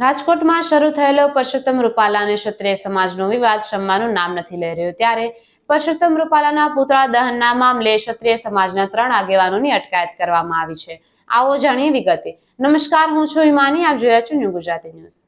રાજકોટમાં શરૂ થયેલો પરસોત્તમ રૂપાલા અને ક્ષત્રિય સમાજનો વિવાદ શમવાનું નામ નથી લઈ રહ્યો. ત્યારે પરસોત્તમ રૂપાલાના પુતળા દહનના મામલે ક્ષત્રિય સમાજના ત્રણ આગેવાનોની અટકાયત કરવામાં આવી છે. આવો જાણીએ વિગતે. નમસ્કાર, હું છું હિમાની. આપ જોઈ રહ્યા ન્યૂ ગુજરાતી ન્યૂઝ.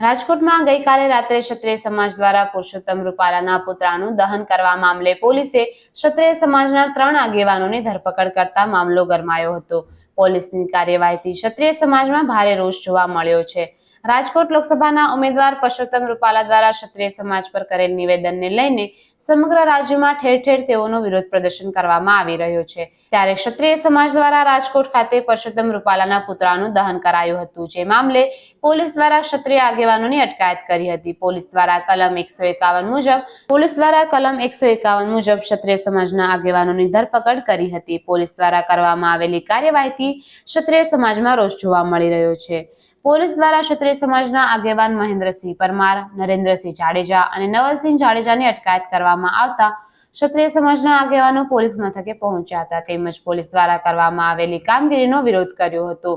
રાજકોટમાં ગઈકાલે રાત્રે ક્ષત્રિય સમાજ દ્વારા પુરુષોત્તમ રૂપાલાના પુતળાનું દહન કરવા મામલે પોલીસે ક્ષત્રિય સમાજના ત્રણ આગેવાનોની ધરપકડ કરતા મામલો ગરમાયો હતો. પોલીસની કાર્યવાહીથી ક્ષત્રિય સમાજમાં ભારે રોષ જોવા મળ્યો છે. રાજકોટ લોકસભાના ઉમેદવાર પરસોત્તમ રૂપાલા દ્વારા ક્ષત્રિય સમાજ પર કરેલ નિવેદનને લઈને સમગ્ર રાજ્યમાં ઠેર ઠેર તેઓનો વિરોધ પ્રદર્શન કરવામાં આવી રહ્યો છે. ત્યારે ક્ષત્રિય સમાજ દ્વારા રાજકોટ ખાતે પરસોત્તમ રૂપાલાના પુતળાનું દહન કરાયું હતું. જે મામલે પોલીસ દ્વારા ક્ષત્રિય આગેવાનોની અટકાયત કરી હતી. પોલીસ દ્વારા કલમ એકસો એકાવન મુજબ, પોલીસ દ્વારા કલમ એકસો એકાવન મુજબ ક્ષત્રિય સમાજના આગેવાનોની ધરપકડ કરી હતી. પોલીસ દ્વારા કરવામાં આવેલી કાર્યવાહીથી ક્ષત્રિય સમાજમાં રોષ જોવા મળી રહ્યો છે. પોલીસ દ્વારા ક્ષત્રિય સમાજના આગેવાન મહેન્દ્રસિંહ પરમાર, નરેન્દ્રસિંહ જાડેજા અને નવલસિંહ જાડેજાની અટકાયત કરવામાં આવતા ક્ષત્રિય સમાજના આગેવાનો પોલીસ મથકે પહોંચ્યા હતા. તેમજ પોલીસ દ્વારા કરવામાં આવેલી કામગીરીનો વિરોધ કર્યો હતો.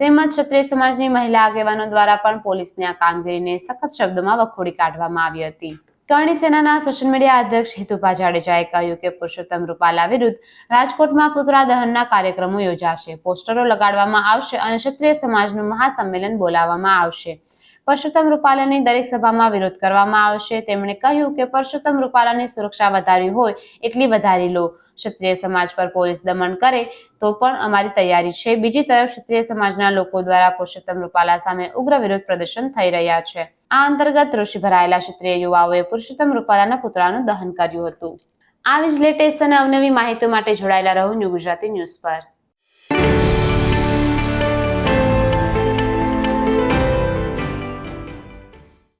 તેમજ ક્ષત્રિય સમાજની મહિલા આગેવાનો દ્વારા પણ પોલીસની આ કામગીરીને સખત શબ્દોમાં વખોડી કાઢવામાં આવી હતી. કરણી સેનાના સોશિયલ મીડિયા અધ્યક્ષ હિતુભા જાડેજાએ કહ્યું કે પુરુષોત્તમ રૂપાલા વિરુદ્ધ રાજકોટમાં પુતળા દહનના કાર્યક્રમો યોજાશે. પોસ્ટરો લગાડવામાં આવશે અને ક્ષત્રિય સમાજનું મહાસંમેલન બોલાવવામાં આવશે. પરસોત્તમ રૂપાલાની દરેક સભામાં વિરોધ કરવામાં આવશે. તેમણે કહ્યું કે પરસોત્તમ રૂપાલાની સુરક્ષા વધારવી હોય એટલી વધારી લો. ક્ષત્રિય સમાજ પર પોલીસ દમન કરે તો પણ અમારી તૈયારી છે. બીજી તરફ ક્ષત્રિય સમાજના લોકો દ્વારા પુરુષોત્તમ રૂપાલા સામે ઉગ્ર વિરોધ પ્રદર્શન થઈ રહ્યા છે. આ અંતર્ગત ઋષિ ભરાયેલા ક્ષત્રિય યુવાઓએ પુરુષોત્તમ રૂપાલાના પુતળાનું દહન કર્યું હતું. આવી જ લેટેસ્ટ અને અવનવી માહિતી માટે જોડાયેલા રહો ન્યૂ ગુજરાતી ન્યૂઝ પર.